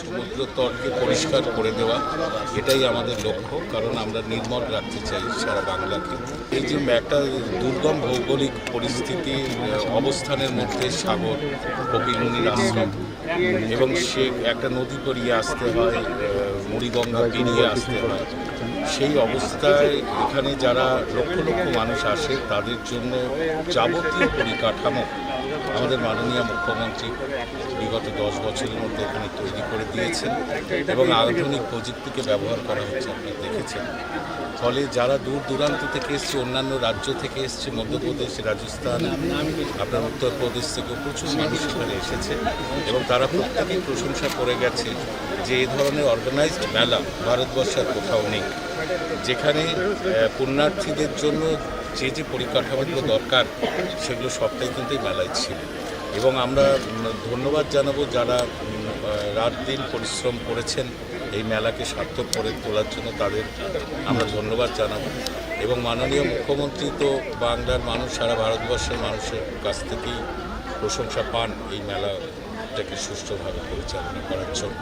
সমুদ্র তটকে পরিষ্কার করে দেওয়া, এটাই আমাদের লক্ষ্য, কারণ আমরা নির্মল রাখতে চাই সারা বাংলাকে। এই যে একটা দুর্গম ভৌগোলিক পরিস্থিতি অবস্থানের মধ্যে সাগর কপিলমুনির আশ্রম এবং সে একটা নদী পেরিয়ে আসতে হয় মুড়িগঙ্গা পেরিয়ে আসতে হয়। সেই অবস্থায় এখানে যারা লক্ষ লক্ষ মানুষ আসে, তাদের জন্য যাবতীয় পরিকাঠামো আমাদের মাননীয় মুখ্যমন্ত্রী বিগত দশ বছরের মধ্যে এখানে তৈরি করে দিয়েছেন এবং আধুনিক প্রযুক্তিকে ব্যবহার করা হচ্ছে আপনারা দেখেছেন। ফলে যারা দূর দূরান্ত থেকে এসছে, অন্যান্য রাজ্য থেকে এসছে, মধ্যপ্রদেশ, রাজস্থান, আপনার উত্তরপ্রদেশ থেকে প্রচুর মানুষ এখানে এসেছে এবং তারা প্রত্যেকেই প্রশংসা করে গেছে যে এই ধরনের অর্গানাইজড মেলা ভারতবর্ষের কোথাও নেই। যেখানে পুণ্যার্থীদের জন্য যে যে পরিকাঠামোগুলো দরকার, সেগুলো সবটাই কিন্তু এই মেলায় ছিল। এবং আমরা ধন্যবাদ জানাব যারা রাত দিন পরিশ্রম করেছেন এই মেলাকে সার্থক করে তোলার জন্য, তাদের আমরা ধন্যবাদ জানাব। এবং মাননীয় মুখ্যমন্ত্রী তো বাংলার মানুষ, সারা ভারতবর্ষের মানুষের কাছ থেকেই প্রশংসা পান এই মেলাটাকে সুষ্ঠুভাবে পরিচালনা করার জন্য।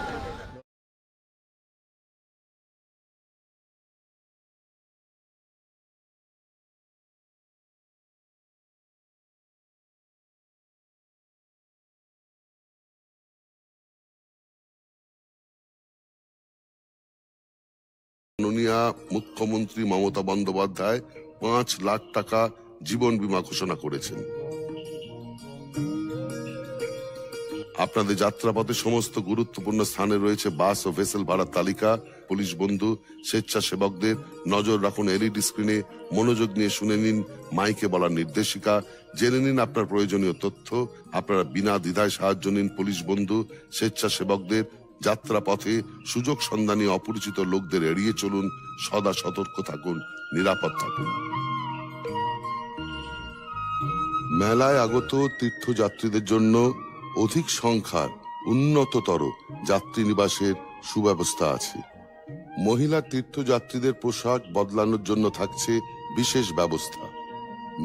মাননীয় মুখ্যমন্ত্রী মমতা বন্দ্যোপাধ্যায় পাঁচ লাখ টাকা জীবন বীমা ঘোষণা করেছেন। আপনাদের যাত্রাপথে সমস্ত গুরুত্বপূর্ণ স্থানে রয়েছে বাস ও ভেসেল ভাড়ার তালিকা। পুলিশ বন্ধু, স্বেচ্ছাসেবকদের নজর রাখুন এলইডি স্ক্রিনে। মনোযোগ নিয়ে শুনে নিন মাইকে বলার নির্দেশিকা। জেনে নিন আপনার প্রয়োজনীয় তথ্য। আপনারা বিনা দ্বিধায় সাহায্য নিন পুলিশ বন্ধু, স্বেচ্ছাসেবকদের যাত্রাপথে সুযোগ সন্ধানী অপরিচিত লোকদের এড়িয়ে চলুন, সদা সতর্ক থাকুন, নিরাপদ থাকুন। মেলায় আগত তীর্থযাত্রীদের জন্য অধিক সংখ্যার উন্নততর যাত্রী নিবাসের সুব্যবস্থা আছে। মহিলা তীর্থযাত্রীদের পোশাক বদলানোর জন্য থাকছে বিশেষ ব্যবস্থা।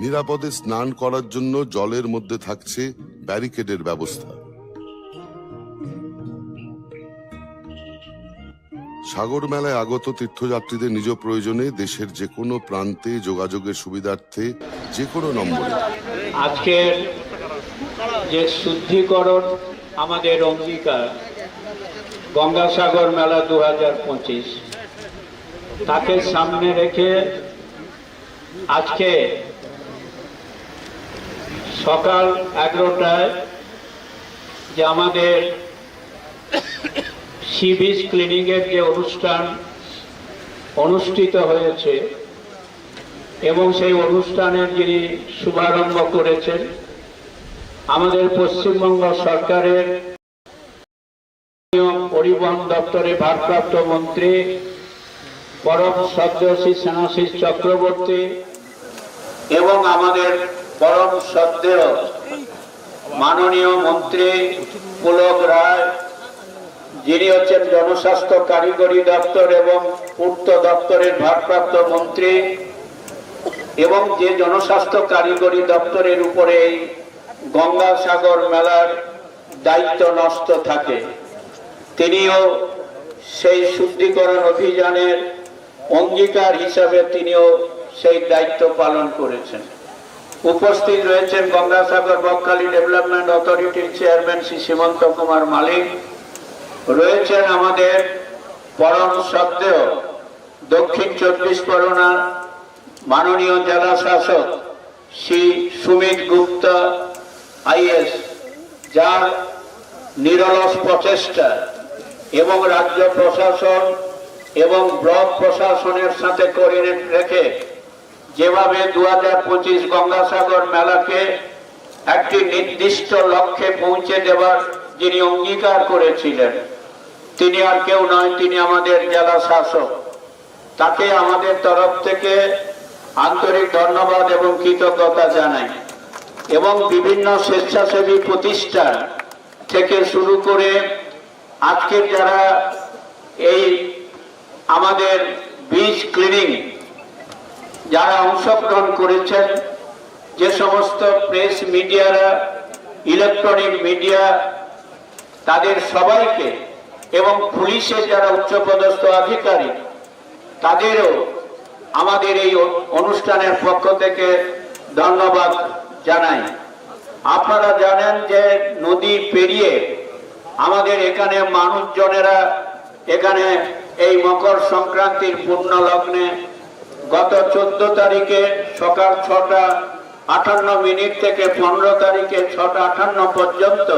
নিরাপদে স্নান করার জন্য জলের মধ্যে থাকছে ব্যারিকেডের ব্যবস্থা। সাগর মেলায় আগত তীর্থযাত্রীদের নিজ প্রয়োজনে দেশের যে কোনো প্রান্তে যোগাযোগের সুবিধার্থে যে কোনো নম্বরে। আজকের যে শুদ্ধিকরণ আমাদের অঙ্গীকার, গঙ্গাসাগর মেলা দু হাজার পঁচিশ, তাকে সামনে রেখে আজকে সকাল এগারোটায় যে আমাদের সি বিচ যে অনুষ্ঠান অনুষ্ঠিত হয়েছে এবং সেই অনুষ্ঠানের যিনি শুভারম্ভ করেছেন, আমাদের পশ্চিমবঙ্গ সরকারের পরিবহন দপ্তরের ভারপ্রাপ্ত মন্ত্রী পরম সদ্যশী সেনাশীষ চক্রবর্তী এবং আমাদের পরম সদ্যেয় মাননীয় মন্ত্রী পুলক রায় যিনি হচ্ছেন জনস্বাস্থ্য কারিগরি দপ্তর এবং পূর্ত দপ্তরের ভারপ্রাপ্ত মন্ত্রী এবং যে জনস্বাস্থ্য কারিগরি দপ্তরের উপরে এই গঙ্গাসাগর মেলার দায়িত্ব নষ্ট থাকে, তিনিও সেই শুদ্ধিকরণ অভিযানের অঙ্গীকার হিসাবে তিনিও সেই দায়িত্ব পালন করেছেন। উপস্থিত রয়েছেন গঙ্গাসাগর বকখালি ডেভেলপমেন্ট অথরিটির চেয়ারম্যান শ্রী সীমন্ত কুমার মালিক রয়েছেন আমাদের পরম সত্ত্বেও দক্ষিণ চব্বিশ পরগনার মাননীয় জেলা শাসক শ্রী সুমিত গুপ্ত আইএস, যার নিরলস প্রচেষ্টা এবং রাজ্য প্রশাসন এবং ব্লক প্রশাসনের সাথে করে রেখে যেভাবে দু হাজার পঁচিশ গঙ্গাসাগর মেলাকে একটি নির্দিষ্ট লক্ষ্যে পৌঁছে দেওয়ার যিনি অঙ্গীকার করেছিলেন তিনি আর কেউ নয়, তিনি আমাদের জেলা শাসক। তাকে আমাদের তরফ থেকে আন্তরিক ধন্যবাদ এবং কৃতজ্ঞতা জানাই। এবং বিভিন্ন স্বেচ্ছাসেবী প্রতিষ্ঠান থেকে শুরু করে আজকের যারা এই আমাদের বীজ ক্লিনিং, যারা অংশগ্রহণ করেছেন, যে সমস্ত প্রেস মিডিয়ারা, ইলেকট্রনিক মিডিয়া, তাদের সবাইকে এবং পুলিশের যারা উচ্চপদস্থ আধিকারিক, তাদেরও আমাদের এই অনুষ্ঠানের পক্ষ থেকে ধন্যবাদ জানাই। আপনারা জানেন যে নদী পেরিয়ে আমাদের এখানে মানুষজনেরা এখানে এই মকর সংক্রান্তির পূর্ণ লগ্নে গত চোদ্দ তারিখে সকাল ছটা আটান্ন মিনিট থেকে পনেরো তারিখে ছটা আটান্ন পর্যন্ত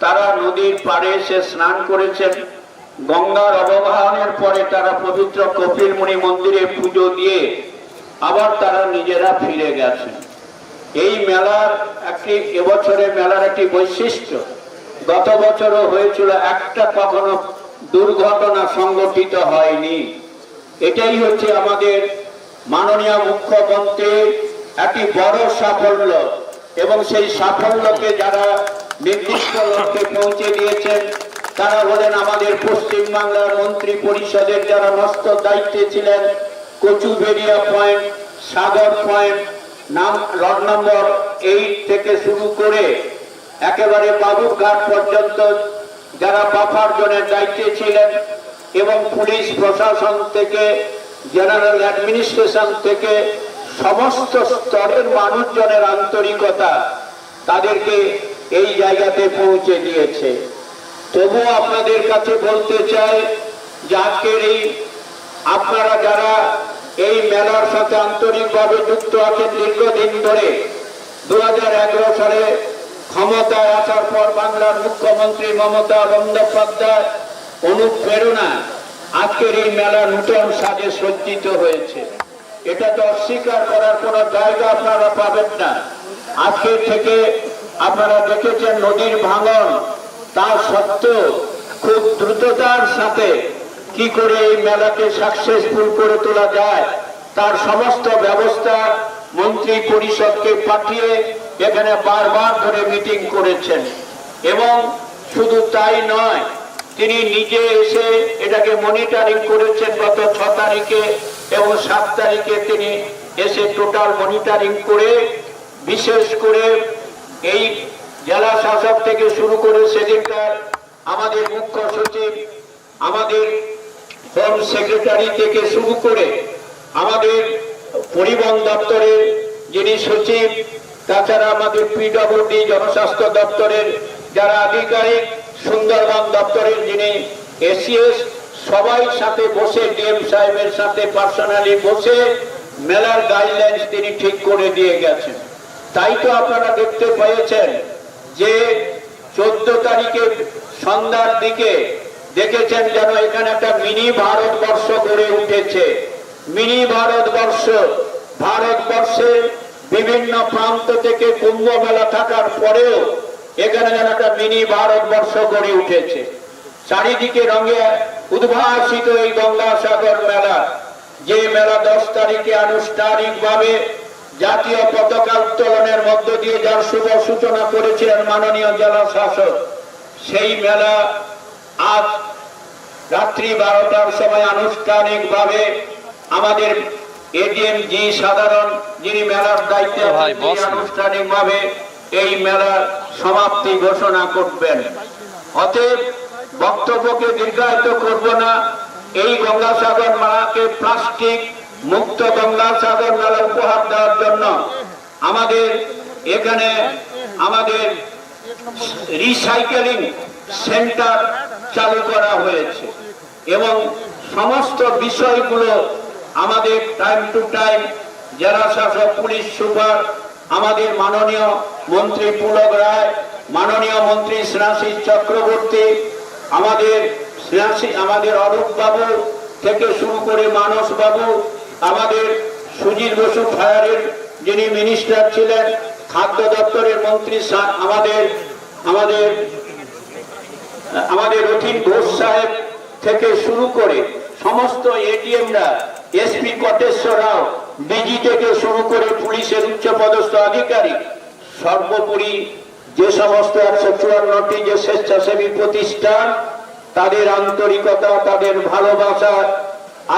তারা নদীর পাড়ে এসে স্নান করেছেন। গঙ্গার অবগাহনের পরে তারা পবিত্র কপিলমুনি মন্দিরে পুজো দিয়ে আবার তারা নিজেরা ফিরে গেছেন। এই মেলার একটি, এবছরের মেলার একটি বৈশিষ্ট্য, গত বছরও হয়েছিল একটা কখনো দুর্ঘটনা সংগঠিত হয়নি। এটাই হচ্ছে আমাদের মাননীয় মুখ্যমন্ত্রীর একটি বড় সাফল্য এবং সেই সাফল্যকে যারা নির্দিষ্ট লক্ষ্যে পৌঁছে দিয়েছেন। তারা হলেন আমাদের পশ্চিম বাংলার মন্ত্রী পরিষদের যারা মস্ত দায়িত্বে ছিলেন। কচুভেরিয়া পয়েন্ট, সাগর পয়েন্ট, নাম, রড নম্বর এইট থেকে শুরু করে একেবারে বাবুঘাট পর্যন্ত যারা বাফার জনের দায়িত্বে ছিলেন এবং পুলিশ প্রশাসন থেকে, জেনারেল অ্যাডমিনিস্ট্রেশন থেকে সমস্ত স্তরের মানুষজনের আন্তরিকতা তাদেরকে এই জায়গাতে পৌঁছে দিয়েছে তবুও আপনাদের কাছে বলতে চাই আজকের এই আপনারা যারা এই মেলার সাথে আন্তরিকভাবে যুক্ত আছেন, দীর্ঘদিন ধরে দুহাজার এগারো সালে ক্ষমতায় আসার পর বাংলার মুখ্যমন্ত্রী মমতা বন্দ্যোপাধ্যায় অনুপ্রেরণা আজকের এই মেলা নূতন সাজে সজ্জিত হয়েছে। এটা তো অস্বীকার করার কোনো জায়গা আপনারা পাবেন না। আজকের থেকে আপনারা দেখেছেন নদীর ভাঙন, তা সত্ত্বেও খুব দ্রুততার সাথে কি করে এই মেলাকে সাকসেসফুল করে তোলা যায়, তার সমস্ত ব্যবস্থা মন্ত্রী পরিষদকে পাঠিয়ে এখানে বারবার ধরে মিটিং করেছেন। এবং শুধু তাই নয়, তিনি নিজে এসে এটাকে মনিটরিং করেছেন গত ছ তারিখে এবং সাত তারিখে তিনি এসে টোটাল মনিটরিং করে, বিশেষ করে এই জেলা শাসক থেকে শুরু করে সেদিনকার আমাদের মুখ্য সচিব, আমাদের হোম সেক্রেটারি থেকে শুরু করে আমাদের পরিবহন দপ্তরের যিনি সচিব, তাছাড়া আমাদের পিডব্লিউডি জনস্বাস্থ্য দপ্তরের যারা আধিকারিক, সুন্দরবন দপ্তরের যিনি এসিএস সবাই সাথে বসে ডিএম সাহেবের সাথে পার্সোনালি বসে মেলার গাইডলাইন্স তিনি ঠিক করে দিয়ে গেছেন। তাই তো আপনারা দেখতে পেয়েছেন যে চোদ্দ তারিখে সন্ধ্যার দিকে দেখেছেন যেন এখানে একটা মিনি ভারতবর্ষ গড়ে উঠেছে। মিনি ভারতবর্ষ, ভারতবর্ষের বিভিন্ন প্রান্ত থেকে কুম্ভ মেলা থাকার পরেও এখানে যেন একটা মিনি ভারতবর্ষ গড়ে উঠেছে। চারিদিকে রঙে উদ্ভাসিত এই গঙ্গাসাগর মেলা, যে মেলা দশ তারিখে আনুষ্ঠানিকভাবে জাতীয় পতাকা উত্তোলনের মধ্য দিয়ে যার শুভ সূচনা করেছিলেন মাননীয় জেলা শাসক সেই মেলা আজ রাত্রি বারোটার সময় আনুষ্ঠানিকভাবে আমাদের এডিএম জি সাধারণ যিনি মেলার দায়িত্বে। আনুষ্ঠানিকভাবে এই মেলার সমাপ্তি ঘোষণা করবেন অতএব বক্তব্যকে দীর্ঘায়িত করব না এই গঙ্গাসাগর মেলাকে প্লাস্টিক মুক্ত গঙ্গাসাগর মেলা উপহার দেওয়ার জন্য আমাদের এখানে আমাদের রিসাইকেলিং সেন্টার চালু করা হয়েছে এবং সমস্ত বিষয়গুলো আমাদের টাইম টু টাইম জেলা শাসক, পুলিশ সুপার, আমাদের মাননীয় মন্ত্রী পুলক রায়, মাননীয় মন্ত্রী শ্রেয়াশিস চক্রবর্তী, আমাদের শ্রেয়াশী আমাদের অরূপ বাবু থেকে শুরু করে মানস বাবু আমাদের সুজিত বসু ফায়ারের যিনি মিনিস্টার ছিলেন, খাদ্য দপ্তরের মন্ত্রী আমাদের আমাদের আমাদের রথিন ঘোষ সাহেব থেকে শুরু করে সমস্ত এটিএমরা এসপি কটেশ্বর রাও, ডিজি থেকে শুরু করে পুলিশের উচ্চ পদস্থ আধিকারিক, সর্বোপরি যে সমস্ত একশো চুয়ান্নটি যে স্বেচ্ছাসেবী প্রতিষ্ঠান, তাদের আন্তরিকতা, তাদের ভালোবাসা,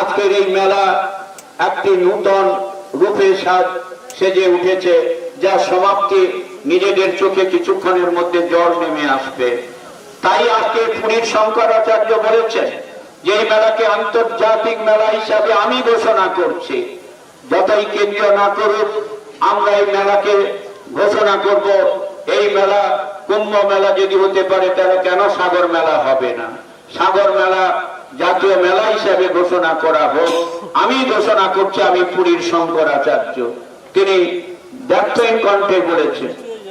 আজকের এই মেলা একটি নূতন রূপে সাজ সেজে উঠেছে, যা সমাপ্তি নিজেদের চোখে কিছুক্ষণের মধ্যে জল নেমে আসবে। তাই আজকে পুরীর শঙ্করাচার্য বলেছেন যে মেলাকে আন্তর্জাতিক মেলা হিসাবে আমি ঘোষণা করছি। যতই কেন্দ্রীয় না করুক, আমরা এই মেলাকে ঘোষণা করব। এই মেলা, কুম্ভ মেলা যদি হতে পারে, তাহলে কেন সাগর মেলা হবে না? সাগর মেলা জাতীয় মেলা হিসাবে ঘোষণা করা হোক, আমি ঘোষণা করছি, আমি পুরীর শঙ্করাচার্য। তিনি ব্যর্থহীন কণ্ঠে বলেছেন,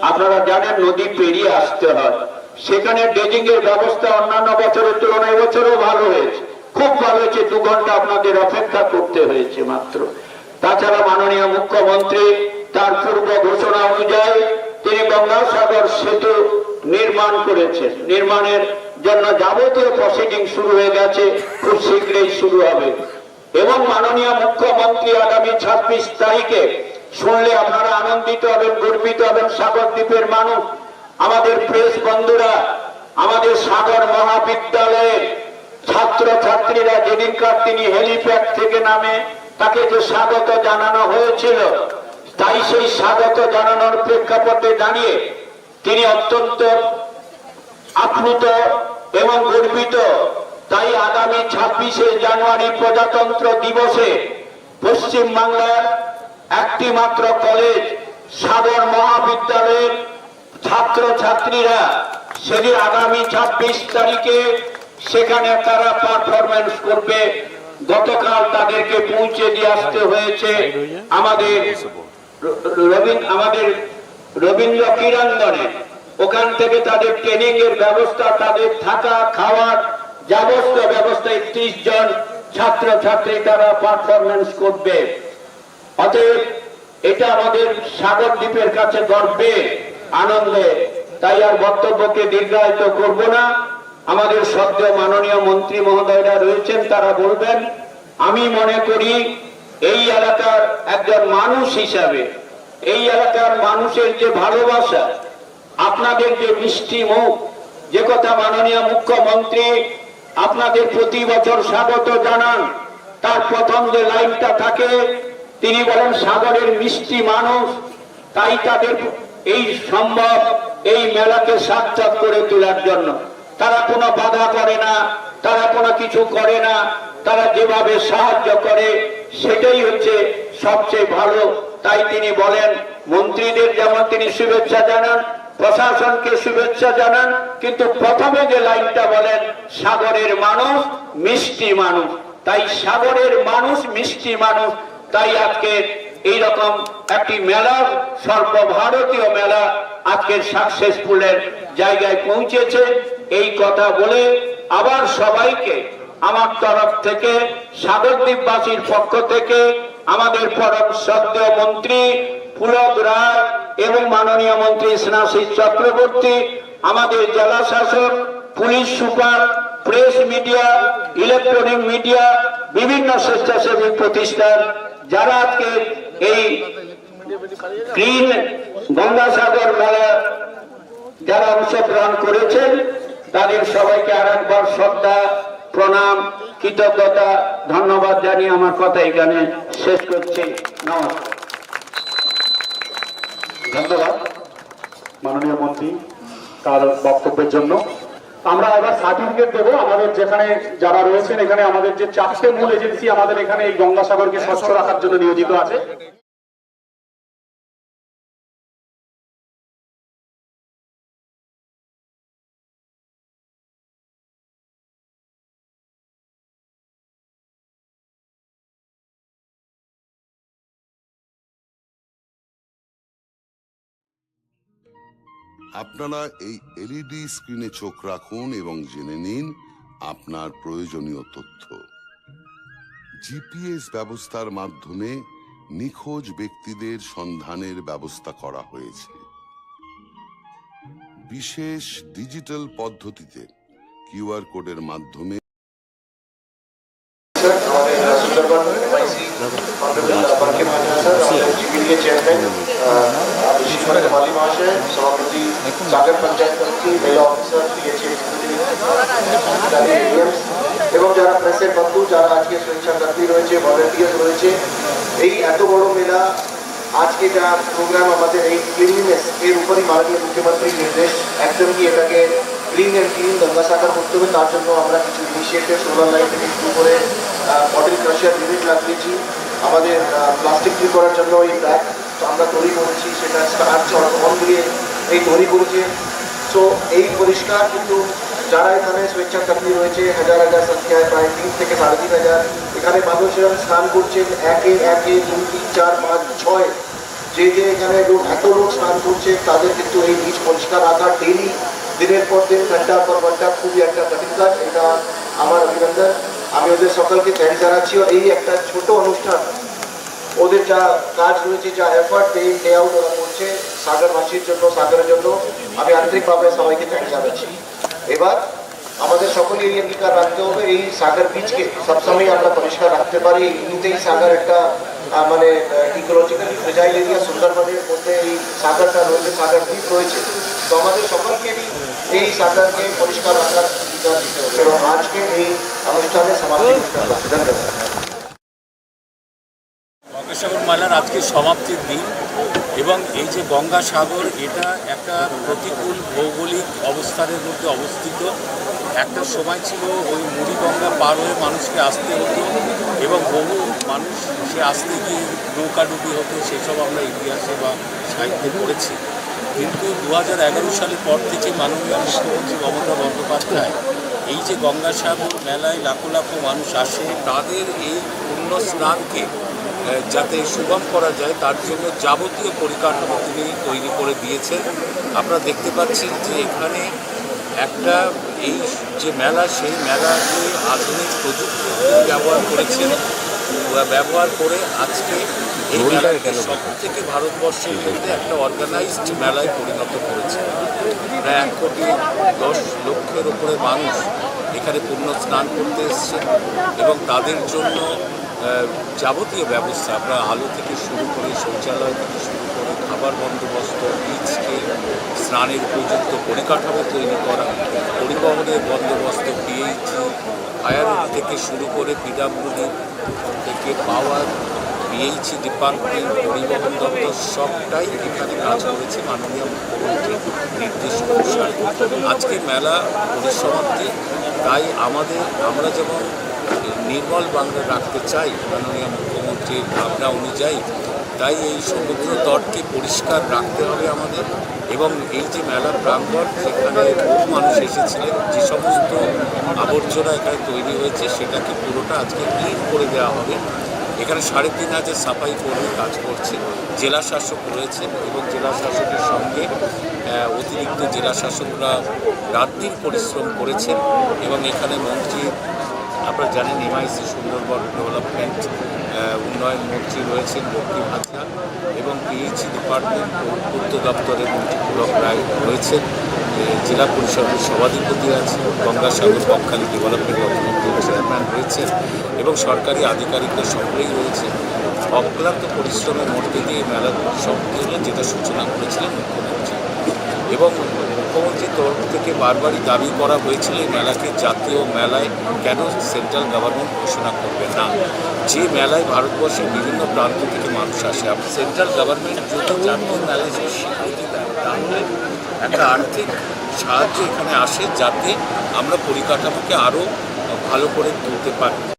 আপনারা জানেন নদী পেরিয়ে আসতে হয়। সেখানে ডেজিং এর ব্যবস্থা অন্যান্য বছরের তুলনায় এবছরও ভালো হয়েছে। খুব ভালো হয়েছে, দু ঘণ্টা আপনাদের অপেক্ষা করতে হয়েছে মাত্র। তাছাড়া মাননীয় মুখ্যমন্ত্রী, তার পূর্ব ঘোষণা অনুযায়ী তিনি গঙ্গাসাগর সেতু নির্মাণ করেছেন। নির্মাণের জন্য যাবতীয় প্রসিডিং শুরু হয়ে গেছে, খুব শীঘ্রই শুরু হবে। এবং মাননীয় মুখ্যমন্ত্রী আগামী ছাব্বিশ তারিখে শুনলে আপনারা আনন্দিত হবেন, গর্বিত হবেন সাগর দ্বীপের মানুষ, আমাদের প্রেস বন্ধুরা, আমাদের সাগর মহাবিদ্যালয়ের ছাত্র ছাত্রীরা যেদিনকার তিনি হেলিপ্যাড থেকে নামে, তাকে যে স্বাগত জানানো হয়েছিল, তাই সেই স্বাগত জানানোর প্রেক্ষাপটে দাঁড়িয়ে তিনি অত্যন্ত আপ্লুত এবং গর্বিত। তাই আগামী ছাব্বিশে জানুয়ারি প্রজাতন্ত্র দিবসে পশ্চিম বাংলার একটি মাত্র কলেজ, সাগর মহাবিদ্যালয়ের ছাত্র ছাত্রীরা সেদিন আগামী ছাব্বিশ তারিখে সেখানে তারা পারফরমেন্স করবে। গতকাল তাদেরকে পৌঁছে দিয়ে আসতে হয়েছে আমাদের আমাদের রবীন্দ্র ক্রীড়াঙ্গনে। ওখান থেকে তাদের ট্রেনিং এর ব্যবস্থা, তাদের থাকা, খাওয়ার যাবতীয় ব্যবস্থা একত্রিশ জন ছাত্র ছাত্রী তারা পারফরমেন্স করবে। অতএব এটা আমাদের সাগর দ্বীপের কাছে গর্বে, আনন্দে। তাই আর বক্তব্যকে দীর্ঘায়িত করব না। আমাদের সদ্য মাননীয় মন্ত্রী মহোদয়রা রয়েছেন, তারা বলবেন, আমি মনে করি এই এলাকার একজন মানুষ হিসাবে, এই এলাকার মানুষের যে ভালোবাসা আপনাদের যে মিষ্টি মুখ, যে কথা মাননীয় মুখ্যমন্ত্রী আপনাদের প্রতি বছর স্বাগত জানান। তার প্রথম যে লাইনটা থাকে, তিনি বলেন, সাগরের মিষ্টি মানুষ, তাই তাদের এই সম্ভব এই মেলাকে সাক্ষাৎ করে তোলার জন্য। তারা কোনো বাধা করে না, তারা কোনো কিছু করে না, তারা যেভাবে সাহায্য করে, সেটাই হচ্ছে সবচেয়ে ভালো। তাই তিনি বলেন, মন্ত্রীদের যেমন তিনি শুভেচ্ছা জানান প্রশাসনকে শুভেচ্ছা জানান, কিন্তু প্রথমে যে লাইনটা বলেন, সাগরের মানুষ মিষ্টি মানুষ। তাই সাগরের মানুষ মিষ্টি মানুষ। তাই আজকে এইরকম একটি মেলা, সর্বভারতীয় মেলা আজকের সাকসেসফুলের জায়গায় পৌঁছেছে। এই কথা বলে আবার সবাইকে আমার তরফ থেকে সাগর সাগরদ্বীপবাসীর পক্ষ থেকে, আমাদের পরম সদ্য মন্ত্রী পুলক রায় এবং মাননীয় মন্ত্রী স্নাশিস চক্রবর্তী, আমাদের জেলা শাসক police super, press media, electronic media, বিভিন্ন স্বেচ্ছাসেবী প্রতিষ্ঠান, যারা আজকে এই গ্রিন গঙ্গাসাগর মেলা যারা অংশগ্রহণ করেছেন, তাদের সবাইকে আর একবার শ্রদ্ধা, প্রণাম, কৃতজ্ঞতা, ধন্যবাদ জানিয়ে আমার কথা এখানে শেষ করছি। নমস্কার। ধন্যবাদ, মাননীয় মন্ত্রী, তার বক্তব্যের জন্য। আমরা এবার সার্টিফিকেট দেবো। আমাদের যেখানে যারা রয়েছেন, এখানে আমাদের যে চারটে মূল এজেন্সি আমাদের এখানে এই গঙ্গাসাগরকে স্বচ্ছ রাখার জন্য নিয়োজিত আছে। আপনারা এই এলইডি স্ক্রিনে চোখ রাখুন এবং জেনে নিন আপনার প্রয়োজনীয় তথ্য। জিপিএস ব্যবস্থার মাধ্যমে নিখোঁজ ব্যক্তিদের সন্ধানের ব্যবস্থা করা হয়েছে। বিশেষ ডিজিটাল পদ্ধতিতে কিউআর কোডের মাধ্যমে আমাদের Sundarban Banke sir GBDA chairman Ashis Mali মহাশয় সভাপতি সাগর পঞ্চায়েত কমিটি মেলা অফিসার পিএইচএ এবং যারা প্রেসের বন্ধু, যারা আজকে স্বেচ্ছাকর্মী রয়েছে ভলেন্টিয়ার রয়েছে, এই এত বড় মেলা, আজকে যা প্রোগ্রাম আমাদের এই ক্লিনলিনেস এর উপরই মাননীয় মুখ্যমন্ত্রীর নির্দেশ, একদমই এটাকে ক্লিন অ্যান্ড ক্লিন গঙ্গাসাগর করতে হবে, তার জন্য আমরা কিছু ইনিশিয়েটিভ সোলার লাইট থেকে শুরু করে বটল ক্রাশার ইউনিট লাগিয়েছি, আমাদের প্লাস্টিক ফ্রি করার জন্য এই ব্যাগ আমরা তৈরি করেছি, সেটা স্টার্চ অন দিয়ে এই তৈরি করেছে। সো এই পরিষ্কার কিন্তু যারা এখানে স্বেচ্ছাকর্মী রয়েছে, হাজার হাজার সংখ্যায় প্রায় তিন থেকে সাড়ে তিন হাজার। এখানে মানুষ এখানে স্নান করছেন একে একে, দুই, তিন, চার, পাঁচ, ছয়। যে যে এখানে লোক, এত লোক স্নান করছে, তাদের কিন্তু এই বীজ পরিষ্কার রাখা ডেলি দিনের পর দিন, ঘণ্টার পর ঘণ্টা খুবই একটা কঠিন কাজ। এটা আমার অভিনন্দন। আমি ওদের সকলকে থ্যাংক জানাচ্ছি। এই একটা ছোট অনুষ্ঠান ওদের যা কাজ রয়েছে, যা effort day in day out ওরা করছে সাগরবাসীর জন্য, সাগরের জন্য, আমি আন্তরিকভাবে সবাইকে থ্যাংক জানাচ্ছি। এবার আমাদের সকলের এই অঙ্গীকার রাখতে হবে, এই সাগর বীজকে সবসময় আমরা পরিষ্কার রাখতে পারি এমনিতেই সাগর একটা মানে ইকোলজিক্যালি ফ্রেজাইল এরিয়া সুন্দরবনের মধ্যে এই সাগরটা রয়েছে, সাগর দ্বীপ রয়েছে। তো আমাদের সকলকেরই এই সাগরকে পরিষ্কার রাখার অধিকার দিতে হবে। এবং আজকে এই অনুষ্ঠানে সমাপ্তি ধন্যবাদ। মেলার আজকে সমাপ্তির দিন এবং এই যে গঙ্গাসাগর এটা একটা প্রতিকূল ভৌগোলিক অবস্থানের মধ্যে অবস্থিত। একটা সময় ছিল ওই মুড়িগঙ্গা পার হয়ে মানুষকে আসতে হতো এবং বহু মানুষ সে আসতে গিয়ে নৌকাডুবি হতো, সেসব আমরা ইতিহাসে বা সাহিত্যে পড়েছি। কিন্তু দু হাজার এগারো সালের পর থেকে মাননীয় মুখ্যমন্ত্রী মমতা বন্দ্যোপাধ্যায় এই যে গঙ্গাসাগর মেলায় লাখো লাখো মানুষ আসে, তাদের এই পুণ্য স্নানকে যাতে সুগম করা যায় তার জন্য যাবতীয় পরিকাঠামো তিনি তৈরি করে দিয়েছেন। আমরা দেখতে পাচ্ছি যে এখানে একটা এই যে মেলা সেই মেলাকে আধুনিক প্রযুক্তি ব্যবহার করেছেন। ব্যবহার করে আজকে এই মেলাকে সব থেকে ভারতবর্ষের মধ্যে একটা অর্গানাইজড মেলায় পরিণত করেছে। প্রায় এক কোটি দশ লক্ষের উপরে মানুষ এখানে পূর্ণ স্নান করতে এসছে এবং তাদের জন্য যাবতীয় ব্যবস্থা, আমরা আলো থেকে শুরু করে শৌচালয় থেকে শুরু করে খাবার বন্দোবস্ত, বীজকে স্নানের উপযুক্ত পরিকাঠামো তৈরি করা, পরিবহনের বন্দোবস্ত পিএইচি ফায়ার থেকে শুরু করে পিডাব্লিউডি থেকে পাওয়ার পিএইচি ডিপার্টমেন্ট পরিবহন দপ্তর, সবটাই এখানে কাজ করেছে মাননীয় মুখ্যমন্ত্রীর নির্দেশ অনুসারে। আজকে মেলা পরিসমাপ্তি। তাই আমাদের, আমরা যেমন নির্মল বাংলা রাখতে চাই, মাননীয় মুখ্যমন্ত্রীর ভাবনা অনুযায়ী। তাই এই সমুদ্র তটকে পরিষ্কার রাখতে হবে আমাদের এবং এই যে মেলা প্রাঙ্গণ, সেখানে বহু মানুষ এসেছিলেন। যে সমস্ত আবর্জনা এখানে তৈরি হয়েছে, সেটাকে পুরোটা আজকে ক্লিন করে দেওয়া হবে। এখানে সাড়ে তিন হাজার সাফাই কর্মী কাজ করছে। জেলা শাসক রয়েছেন এবং জেলা শাসকের সঙ্গে অতিরিক্ত জেলা শাসকরা রাত্রির পরিশ্রম করেছেন এবং এখানে মন্ত্রী আপনারা জানেন এমআইসি সুন্দরবন ডেভেলপমেন্ট উন্নয়ন মন্ত্রী রয়েছেন লক্ষ্মী ভাতা এবং পিএইচি ডিপার্টমেন্ট পূর্ত দপ্তরের মন্ত্রী পুলক রায় রয়েছেন। জেলা পরিষদের সভাধিপতি আছে গঙ্গাসাগর বকখালি ডেভেলপমেন্ট অথরিটির চেয়ারম্যান রয়েছেন এবং সরকারি আধিকারিকরা সকলেই রয়েছে অক্লান্ত পরিশ্রমের মধ্যে দিয়ে মেলার সমাপ্তি যেটা সূচনা করেছিলেন মুখ্যমন্ত্রী। এবং মুখ্যমন্ত্রীর তরফ থেকে বারবারই দাবি করা হয়েছিল এই মেলাকে জাতীয় মেলায় কেন সেন্ট্রাল গভর্নমেন্ট ঘোষণা করবে না? যে মেলায় ভারতবর্ষের বিভিন্ন প্রান্ত থেকে মানুষ আসে সেন্ট্রাল গভর্নমেন্ট যদি জাতীয় মেলায় যদি স্বীকৃতি দেয় তাহলে একটা আর্থিক সাহায্য এখানে আসে যাতে আমরা পরিকাঠামোকে আরও ভালো করে তুলতে পারি।